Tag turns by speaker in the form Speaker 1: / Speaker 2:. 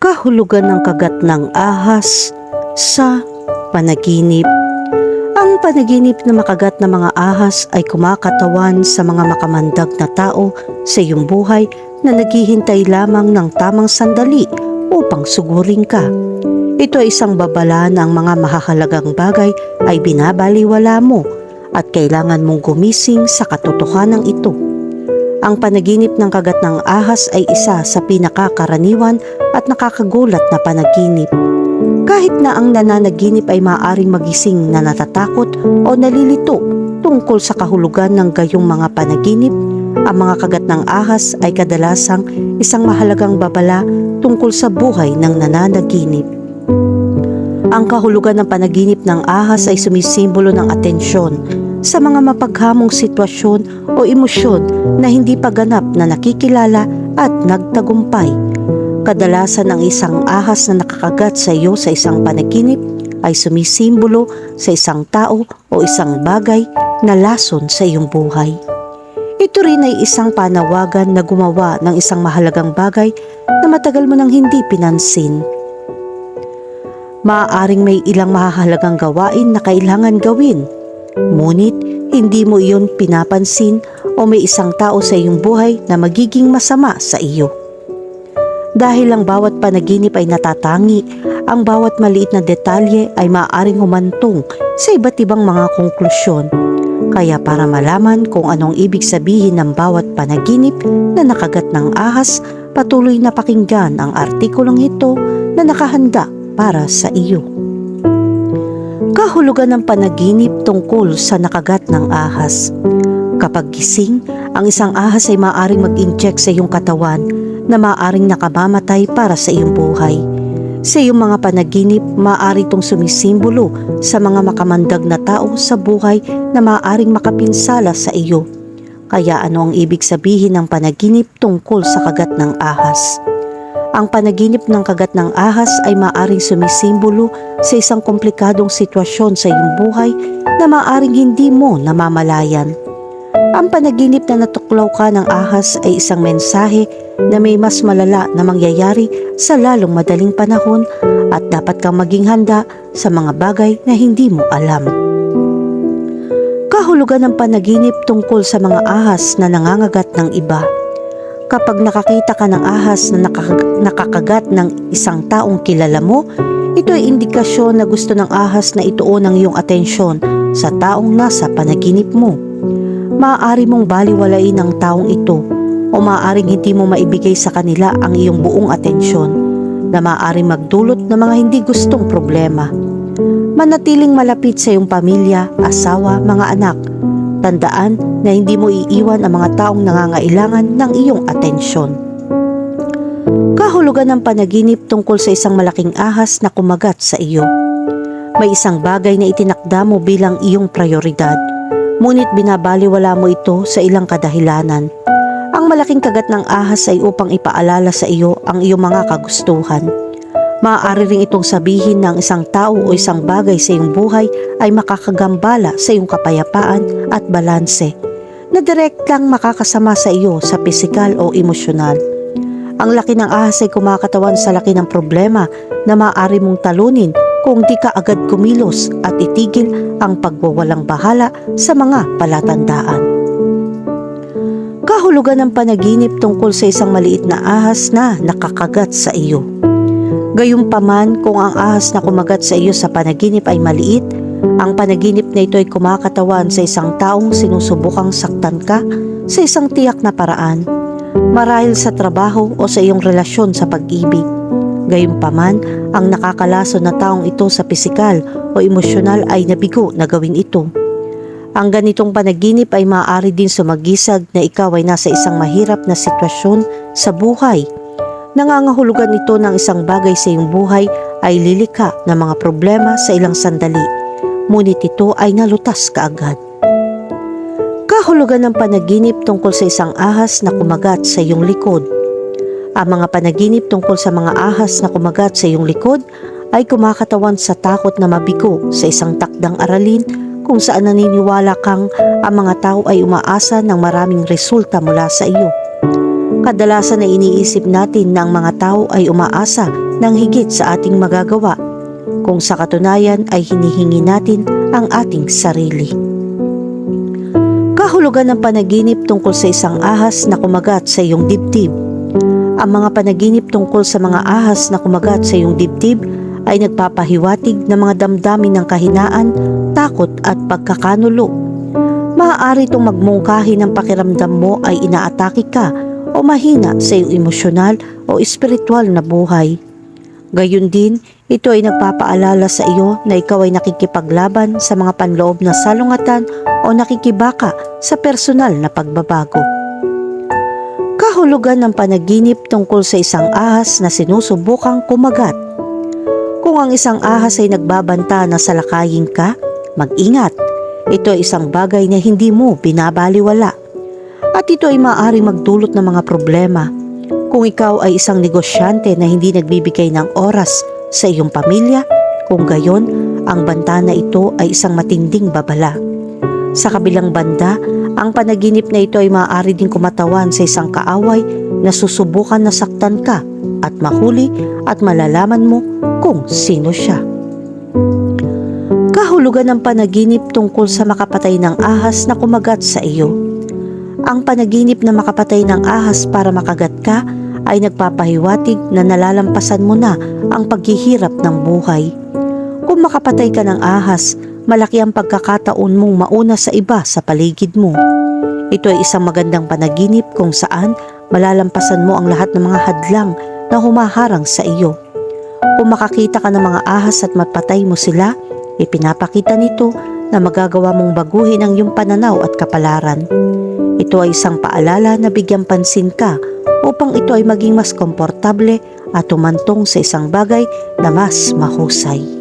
Speaker 1: kahulugan ng kagat ng ahas sa panaginip. Ang panaginip na makagat na mga ahas ay kumakatawan sa mga makamandag na tao sa iyong buhay na naghihintay lamang ng tamang sandali upang sugurin ka. Ito ay isang babala na ang mga mahahalagang bagay ay binabaliwala mo at kailangan mong gumising sa katotohanan ito. Ang panaginip ng kagat ng ahas ay isa sa pinakakaraniwan at nakakagulat na panaginip. Kahit na ang nananaginip ay maaaring magising na natatakot o nalilito tungkol sa kahulugan ng gayong mga panaginip, ang mga kagat ng ahas ay kadalasang isang mahalagang babala tungkol sa buhay ng nananaginip. Ang kahulugan ng panaginip ng ahas ay sumisimbolo ng atensyon sa mga mapaghamong sitwasyon o emosyon na hindi pa ganap na nakikilala at nagtagumpay. Kadalasan ang isang ahas na nakakagat sa iyo sa isang panaginip ay sumisimbolo sa isang tao o isang bagay na lason sa iyong buhay. Ito rin ay isang panawagan na gumawa ng isang mahalagang bagay na matagal mo nang hindi pinansin. Maaaring may ilang mahalagang gawain na kailangan gawin, ngunit hindi mo iyon pinapansin o may isang tao sa iyong buhay na magiging masama sa iyo. Dahil ang bawat panaginip ay natatangi, ang bawat maliit na detalye ay maaaring humantong sa iba't ibang mga konklusyon. Kaya para malaman kung anong ibig sabihin ng bawat panaginip na nakagat ng ahas, patuloy na pakinggan ang artikulong ito na nakahanda para sa iyo. Kahulugan ng panaginip tungkol sa nakagat ng ahas. Kapag gising, ang isang ahas ay maaaring mag-inject sa iyong katawan na maaaring nakamamatay para sa iyong buhay. Sa iyong mga panaginip, maaari itong sumisimbolo sa mga makamandag na tao sa buhay na maaaring makapinsala sa iyo. Kaya ano ang ibig sabihin ng panaginip tungkol sa kagat ng ahas? Ang panaginip ng kagat ng ahas ay maaaring sumisimbolo sa isang komplikadong sitwasyon sa iyong buhay na maaaring hindi mo namamalayan. Ang panaginip na natuklaw ka ng ahas ay isang mensahe na may mas malala na mangyayari sa lalong madaling panahon at dapat kang maging handa sa mga bagay na hindi mo alam. Kahulugan ng panaginip tungkol sa mga ahas na nangangagat ng iba. Kapag nakakita ka ng ahas na nakaka- nakakagat ng isang taong kilala mo, ito ay indikasyon na gusto ng ahas na ituon ang iyong atensyon sa taong nasa panaginip mo. Maaari mong baliwalain ang taong ito o maaaring hindi mo maibigay sa kanila ang iyong buong atensyon na maaaring magdulot ng mga hindi gustong problema. Manatiling malapit sa iyong pamilya, asawa, mga anak. Tandaan na hindi mo iiwan ang mga taong nangangailangan ng iyong atensyon. Kahulugan ng panaginip tungkol sa isang malaking ahas na kumagat sa iyo. May isang bagay na itinakda mo bilang iyong prioridad, ngunit binabaliwala mo ito sa ilang kadahilanan. Ang malaking kagat ng ahas ay upang ipaalala sa iyo ang iyong mga kagustuhan. Maaari rin itong sabihin ng isang tao o isang bagay sa iyong buhay ay makakagambala sa iyong kapayapaan at balanse na direktang makakasama sa iyo sa pisikal o emosyonal. Ang laki ng ahas ay kumakatawan sa laki ng problema na maaari mong talunin kung di ka agad kumilos at itigil ang pagwawalang bahala sa mga palatandaan. Kahulugan ng panaginip tungkol sa isang maliit na ahas na nakakagat sa iyo. Gayunpaman kung ang ahas na kumagat sa iyo sa panaginip ay maliit, ang panaginip na ito ay kumakatawan sa isang taong sinusubukang saktan ka sa isang tiyak na paraan, marahil sa trabaho o sa iyong relasyon sa pag-ibig. Gayunpaman, ang nakakalaso na taong ito sa pisikal o emosyonal ay nabigo na gawin ito. Ang ganitong panaginip ay maaari din sumagisag na ikaw ay nasa isang mahirap na sitwasyon sa buhay. Nangangahulugan ito ng isang bagay sa iyong buhay ay lilikha ng mga problema sa ilang sandali, ngunit ito ay nalutas kaagad. Kahulugan ng panaginip tungkol sa isang ahas na kumagat sa iyong likod. Ang mga panaginip tungkol sa mga ahas na kumagat sa iyong likod ay kumakatawan sa takot na mabigo sa isang takdang aralin kung saan naniniwala kang ang mga tao ay umaasa ng maraming resulta mula sa iyo. Kadalasan na iniisip natin na ang mga tao ay umaasa ng higit sa ating magagawa kung sa katunayan ay hinihingi natin ang ating sarili. Kahulugan ng panaginip tungkol sa isang ahas na kumagat sa iyong dibdib. Ang mga panaginip tungkol sa mga ahas na kumagat sa iyong dibdib ay nagpapahiwatig ng mga damdamin ng kahinaan, takot at pagkakanulo. Maaari itong magmungkahi ng pakiramdam mo ay inaatake ka o mahina sa iyong emosyonal o espiritual na buhay. Gayun din, ito ay nagpapaalala sa iyo na ikaw ay nakikipaglaban sa mga panloob na salungatan o nakikibaka sa personal na pagbabago. Kahulugan ng panaginip tungkol sa isang ahas na sinusubukang kumagat. Kung ang isang ahas ay nagbabanta na salakayin ka, mag-ingat. Ito ay isang bagay na hindi mo binabaliwala. At ito ay maaaring magdulot ng mga problema. Kung ikaw ay isang negosyante na hindi nagbibigay ng oras sa iyong pamilya, kung gayon, ang banta na ito ay isang matinding babala. Sa kabilang banda, ang panaginip na ito ay maaari din kumatawan sa isang kaaway na susubukan na saktan ka at mahuli at malalaman mo kung sino siya. Kahulugan ng panaginip tungkol sa makapatay ng ahas na kumagat sa iyo. Ang panaginip na makapatay ng ahas para makagat ka ay nagpapahiwatig na nalalampasan mo na ang paghihirap ng buhay. Kung makapatay ka ng ahas, malaki ang pagkakataon mong mauna sa iba sa paligid mo. Ito ay isang magandang panaginip kung saan malalampasan mo ang lahat ng mga hadlang na humaharang sa iyo. Kung makakita ka ng mga ahas at mapatay mo sila, ipinapakita nito na magagawa mong baguhin ang iyong pananaw at kapalaran. Ito ay isang paalala na bigyang pansin ka upang ito ay maging mas komportable at tumantong sa isang bagay na mas mahusay.